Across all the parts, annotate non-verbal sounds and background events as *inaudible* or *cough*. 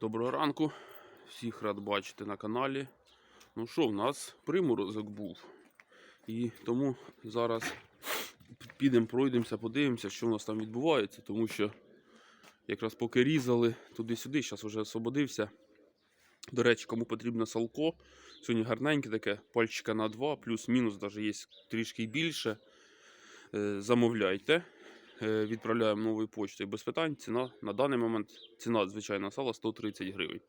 Доброго ранку. Всіх рад бачити на каналі. Ну що, в нас приморозок був. І тому зараз підемо, пройдемося, подивимося, що в нас там відбувається, тому що якраз поки різали туди-сюди, зараз вже освободився. До речі, кому потрібно салко, сьогодні гарненьке таке, пальчика на 2, плюс-мінус, навіть є трішки більше. Е, Замовляйте. Е, Відправляємо новою почтою без питань. Ціна на даний момент ціна звичайна сала 130 гривень.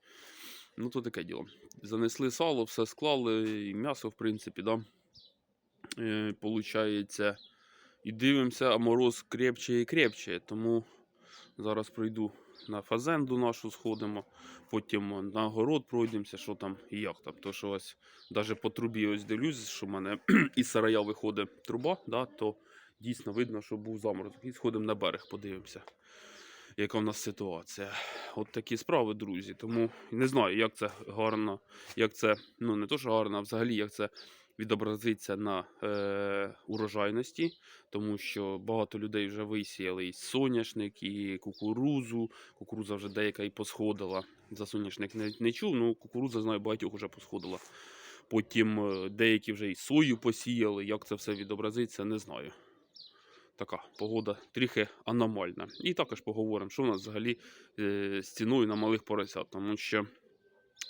Ну, то таке діло. Занесли сало, все склали, і м'ясо, в принципі, да. Е, получається. І дивимося, а мороз крепче і крепче. Тому зараз пройду на фазенду нашу сходимо, потім на город пройдемося, що там і як там. То що ось навіть по трубі ось дивлюсь, що в мене *clears throat* із сарая виходить труба, да, то дійсно видно, що був заморозок. І сходимо на берег, подивимося, яка в нас ситуація. От такі справи, друзі. Тому не знаю, як це гарно, як це, ну не то, що гарно, а взагалі як це відобразиться на е, урожайності, тому що багато людей вже висіяли і соняшник, і кукурузу. Кукуруза вже деяка і посходила. За соняшник не, не чув, ну кукуруза знаю, багатьох вже посходила. Потім е, деякі вже і сою посіяли. Як це все відобразиться, не знаю. Така погода трохи аномальна. І також поговоримо, що в нас взагалі е, з ціною на малих поросят, тому що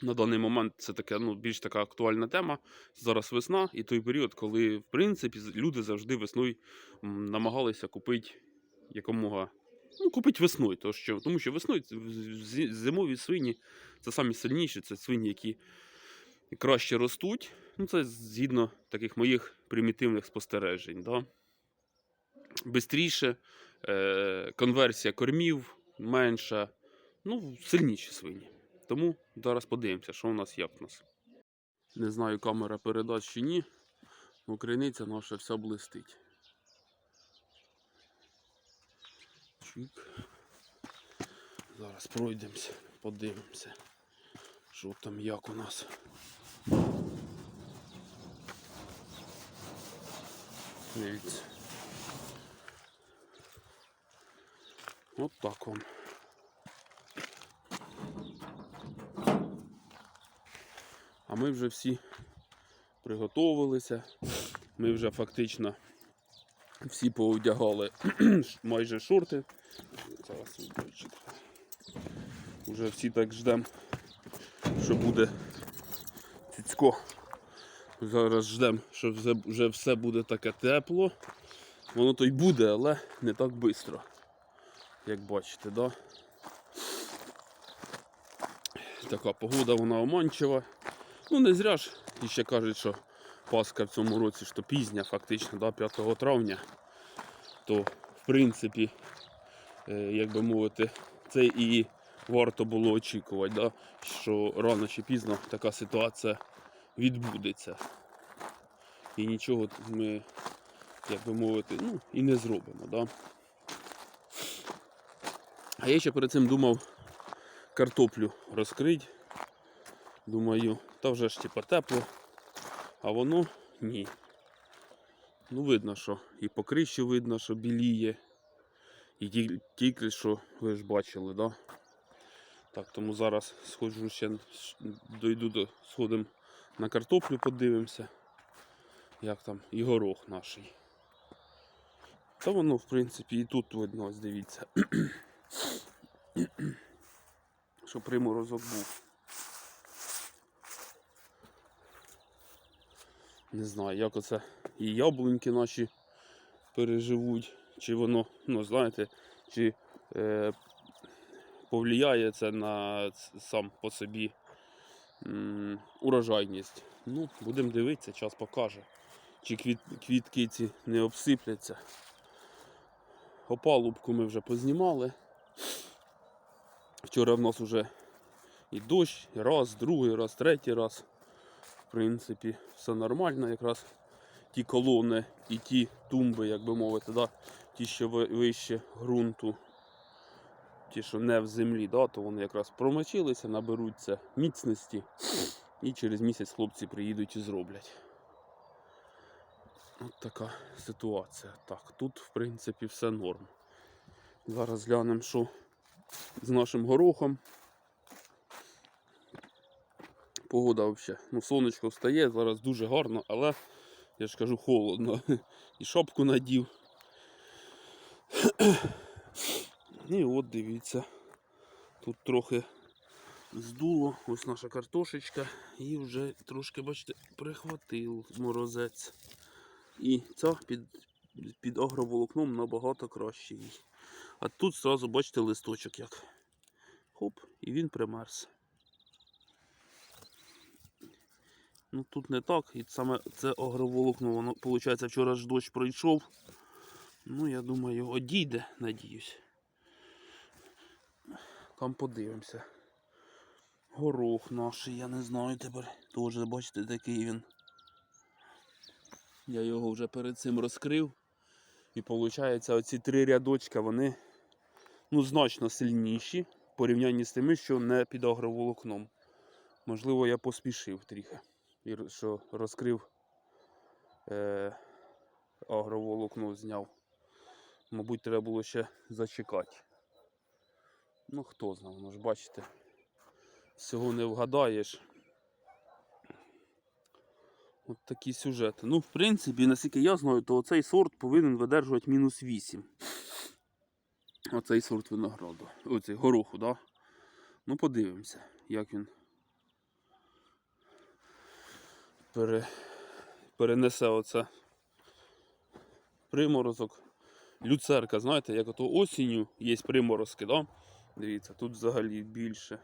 на даний момент це таке, ну, більш така актуальна тема. Зараз весна і той період, коли в принципі люди завжди весною намагалися купити якомога. Ну, купити весною, то що, тому що весною зимові свині це самі сильніші, це свині, які краще ростуть. Ну, це згідно таких моїх примітивних спостережень. Да? Бистріше, е, конверсія кормів менша, ну, сильніші свині. Тому зараз подивимося, що у нас як у нас. Не знаю, камера передасть чи ні, але криниця наша вся блистить. Чик. Зараз пройдемося, подивимося, що там як у нас. Дивіться. От так вам. А ми вже всі приготовилися. Ми вже фактично всі поодягали *clears throat* майже шорти. Зараз відбойчик. Уже всі так ждемо, що буде цицько. Зараз ждемо, що вже все буде таке тепло. Воно то й буде, але не так швидко. Як бачите, да? Така погода вона оманчива. Ну, не зря ж, і ще кажуть, що Пасха в цьому році що пізня, фактично, да, 5 травня. То, в принципі, е, як би мовити, це і варто було очікувати, да, що рано чи пізно така ситуація відбудеться. І нічого ми, як би мовити, ну, і не зробимо. Да. А я ще перед цим думав картоплю розкрити. Думаю, та вже ж типа тепло, а воно ні. Ну, видно, що і по крищі видно, що біліє. І тільки що ви ж бачили, да? Так, тому зараз сходжу ще дойду до сходимо на картоплю, подивимося, як там і горох наш. Та воно, в принципі, і тут видно, ось дивіться. Що приморозок був. Не знаю, як оце і яблуньки наші переживуть, чи воно, ну знаєте, чи е, повлияє це на сам по собі м, урожайність. Ну, будемо дивитися, час покаже. Чи квіт, квітки ці не обсипляться. Опалубку ми вже познімали. Вчора в нас вже і дощ, і раз, другий раз, третій раз. В принципі, все нормально. Якраз ті колони і ті тумби, як би мовити, да, ті, що вище ґрунту, ті, що не в землі, да, то вони якраз промочилися, наберуться міцності. І через місяць хлопці приїдуть і зроблять. От така ситуація. Так, тут, в принципі, все норм. Зараз глянемо, що з нашим горохом. погода взагалі. Ну, сонечко встає, зараз дуже гарно, але я ж кажу, холодно. І шапку надів. І от дивіться. Тут трохи здуло, ось наша картошечка, і вже трошки, бачите, прихватив морозець. І ця під, під агроволокном набагато краще їй. А тут зразу бачите листочок як. Хоп, і він примерз. Ну тут не так, і саме це агроволокно, воно, виходить, вчора ж дощ пройшов. Ну, я думаю, одійде, надіюсь. Там подивимося. Горох наш, я не знаю тепер. Теж, бачите, такий він. Я його вже перед цим розкрив. І виходить, оці три рядочка, вони ну, значно сильніші в порівнянні з тими, що не під агроволокном. Можливо, я поспішив трохи. І що розкрив е, агроволокно зняв. Мабуть, треба було ще зачекати. Ну, хто знає, ну ж бачите, всього не вгадаєш. От такі сюжети. Ну, в принципі, наскільки я знаю, то цей сорт повинен видержувати мінус 8. Оцей сорт винограду. Оцей гороху, да? Ну, подивимося, як він пере... перенесе оце приморозок. Люцерка, знаєте, як ото осінню є приморозки, да? Дивіться, тут взагалі більше.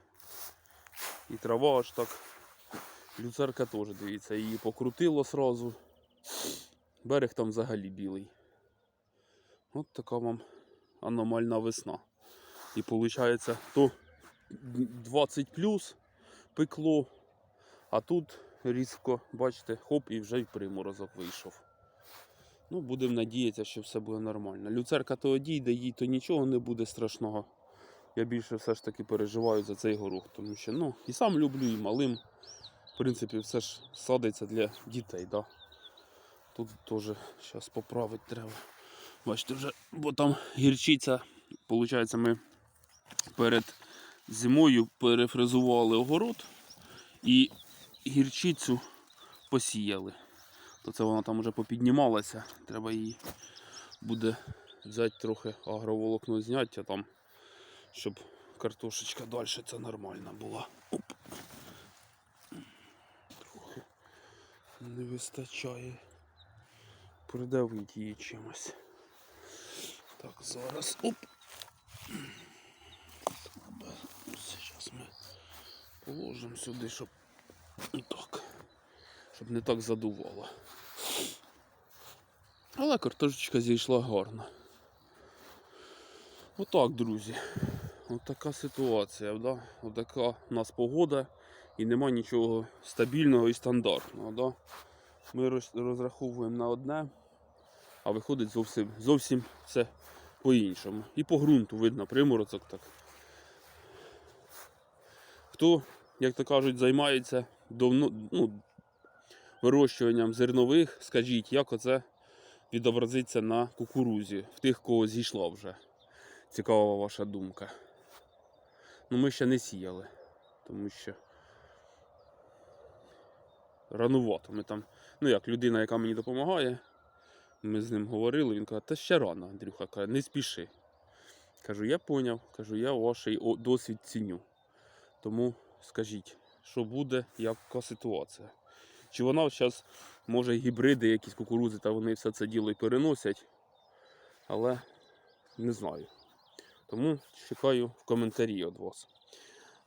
І трава аж так. Люцерка теж, дивіться, її покрутило сразу. Берег там взагалі білий. От така вам аномальна весна. І виходить, то 20 плюс пекло, а тут різко, бачите, хоп, і вже й приморозок вийшов. Ну, будемо надіятися, що все буде нормально. Люцерка то одійде, їй то нічого не буде страшного. Я більше все ж таки переживаю за цей горох, тому що ну, і сам люблю, і малим. В принципі, все ж садиться для дітей. Да? Тут теж зараз поправити треба. Бачите, вже, бо там гірчиця, виходить, ми перед зимою перефрезували огород і гірчицю посіяли. То це вона там вже попіднімалася. Треба її буде взяти трохи агроволокно зняти, а там, щоб картошечка далі це нормальна була. Оп. Трохи не вистачає. Придавити її чимось. Так, зараз. Оп. Зараз ми положимо сюди, щоб так. Щоб не так задувало. Але картошечка зійшла гарно. Отак, друзі. Отака ситуація, да? Отака у нас погода і нема нічого стабільного і стандартного. Да? Ми розраховуємо на одне, а виходить зовсім, зовсім все по-іншому. І по ґрунту видно приморозок так. Хто, як то кажуть, займається давно, ну, вирощуванням зернових, скажіть, як оце відобразиться на кукурузі, в тих, кого зійшла вже. Цікава ваша думка. Ну, ми ще не сіяли, тому що ранувато. Ми там, ну як людина, яка мені допомагає, ми з ним говорили, він каже, та ще рано, Андрюха, каже, не спіши. Кажу, я поняв, кажу, я ваш досвід ціню. Тому скажіть, що буде, яка ситуація? Чи вона зараз, може, гібриди, якісь кукурузи, та вони все це діло і переносять, але не знаю. Тому чекаю в коментарі від вас.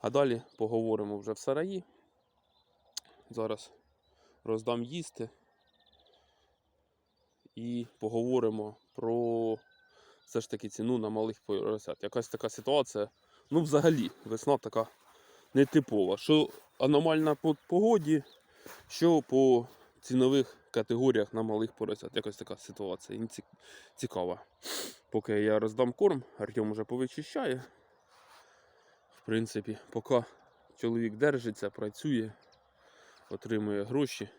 А далі поговоримо вже в сараї. Зараз роздам їсти і поговоримо про все ж таки ціну на малих поросят. Якась така ситуація. Ну, взагалі, весна така нетипова. Що аномальна по погоді, що по цінових категоріях на малих поросят. Якась така ситуація. Цікава. Поки я роздам корм, Артем вже повичищає. В принципі, поки чоловік держиться, працює, отримує гроші.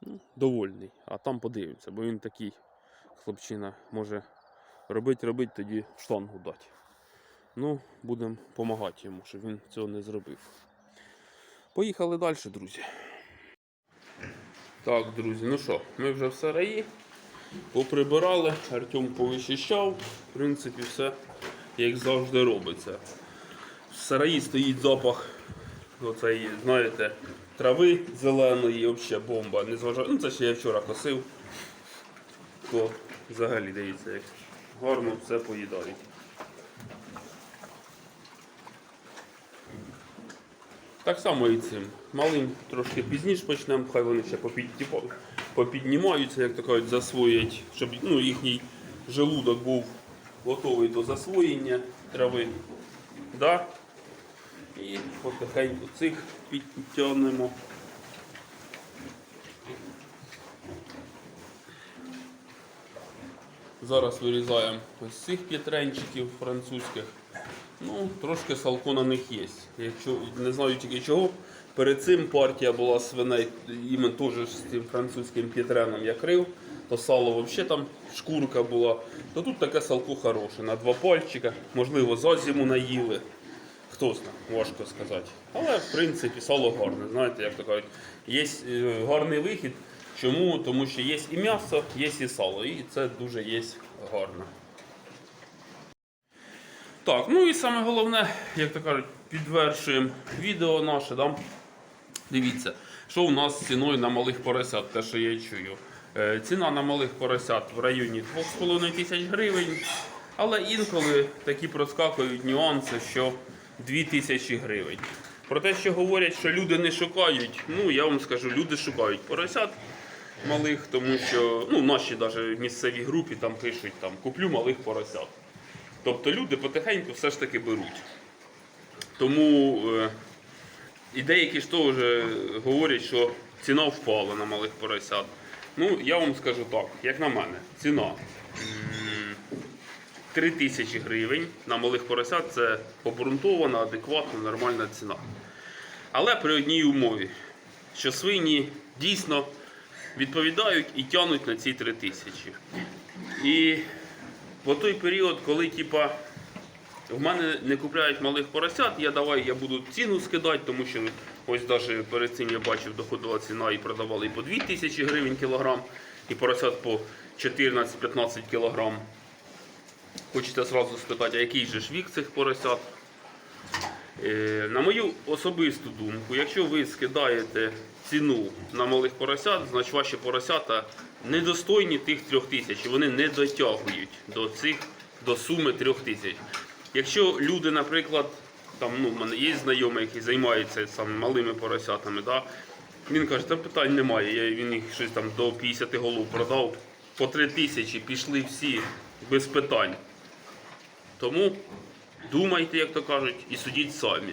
Ну, довольний. А там подивимося, бо він такий хлопчина може робити, робити, тоді штангу дати. Ну, будемо допомагати йому, щоб він цього не зробив. Поїхали далі, друзі. Так, друзі, ну що, ми вже в сараї. Поприбирали, Артем повичищав. В принципі, все як завжди робиться. В сараї стоїть запах оцеї, знаєте, трави зеленої, взагалі бомба. Незважаю, ну це ще я вчора косив. То взагалі дивіться, як гарно все поїдають. Так само і цим. Малим трошки пізніше почнемо, хай вони ще попідтіпа- попіднімаються, як то кажуть, засвоять, щоб ну, їхній желудок був готовий до засвоєння трави. Да? І потихеньку цих підтягнемо. Зараз вирізаємо ось цих п'ятренчиків французьких. Ну, трошки салко на них є. Якщо не знаю тільки чого. Перед цим партія була свиней, іменно теж з цим французьким п'єтреном я крив, то сало взагалі там шкурка була. То тут таке салко хороше, на два пальчика, можливо, за зиму наїли. Хто знає, важко сказати. Але в принципі сало гарне. Знаєте, як то кажуть, є е, гарний вихід. Чому? Тому що є і м'ясо, є і сало, і це дуже є гарно. Так, ну і саме головне, як то кажуть, підвершуємо відео наше. Да? Дивіться, що у нас з ціною на малих поросят, те, що я чую. Е, Ціна на малих поросят в районі 2,5 тисяч гривень. Але інколи такі проскакують нюанси, що 2 тисячі гривень. Про те, що говорять, що люди не шукають, ну я вам скажу, люди шукають поросят малих, тому що ну, наші навіть місцевій групі там пишуть там, куплю малих поросят. Тобто люди потихеньку все ж таки беруть. Тому е, і деякі ж теж говорять, що ціна впала на малих поросят. Ну, я вам скажу так, як на мене, ціна 3 тисячі гривень на малих поросят це обґрунтована, адекватна, нормальна ціна. Але при одній умові, що свині дійсно відповідають і тягнуть на ці 3 тисячі. І по той період, коли типа, в мене не купляють малих поросят, я давай я буду ціну скидати, тому що ось навіть перед цим я бачив, доходила ціна і продавали і по 2 тисячі гривень кілограм, і поросят по 14-15 кілограм. Хочеться одразу спитати, а який же ж вік цих поросят? Е, На мою особисту думку, якщо ви скидаєте ціну на малих поросят, значить ваші поросята недостойні тих трьох тисяч, і вони не дотягують до цих до суми трьох тисяч. Якщо люди, наприклад, там ну, в мене є знайомий, який займається саме малими поросятами, да, він каже, та питань немає. Він їх щось там до 50 голов продав, по 3 тисячі пішли всі без питань. Тому думайте, як то кажуть, і судіть самі.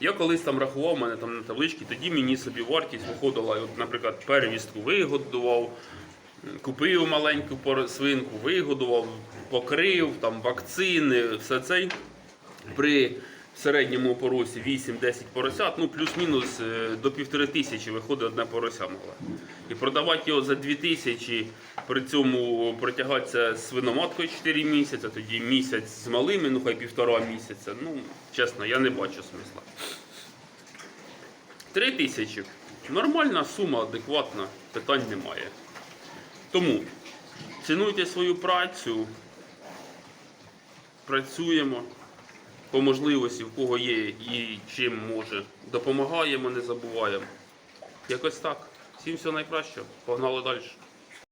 Я колись там рахував, у мене там на табличці, тоді мені собі вартість виходила, от, наприклад, перевістку вигодував, купив маленьку свинку, вигодував, покрив, там, вакцини, все це. При середньому поросі 8-10 поросят, ну плюс-мінус е, до півтори тисячі виходить одне порося мале. І продавати його за 2 тисячі, при цьому протягатися з свиноматкою 4 місяці, тоді місяць з малими, ну хай півтора місяця. Ну, чесно, я не бачу смисла. 3 тисячі. Нормальна сума, адекватна, питань немає. Тому цінуйте свою працю, працюємо по можливості, в кого є і чим може. Допомагаємо, не забуваємо. Якось так. Всім всього найкращого. Погнали далі.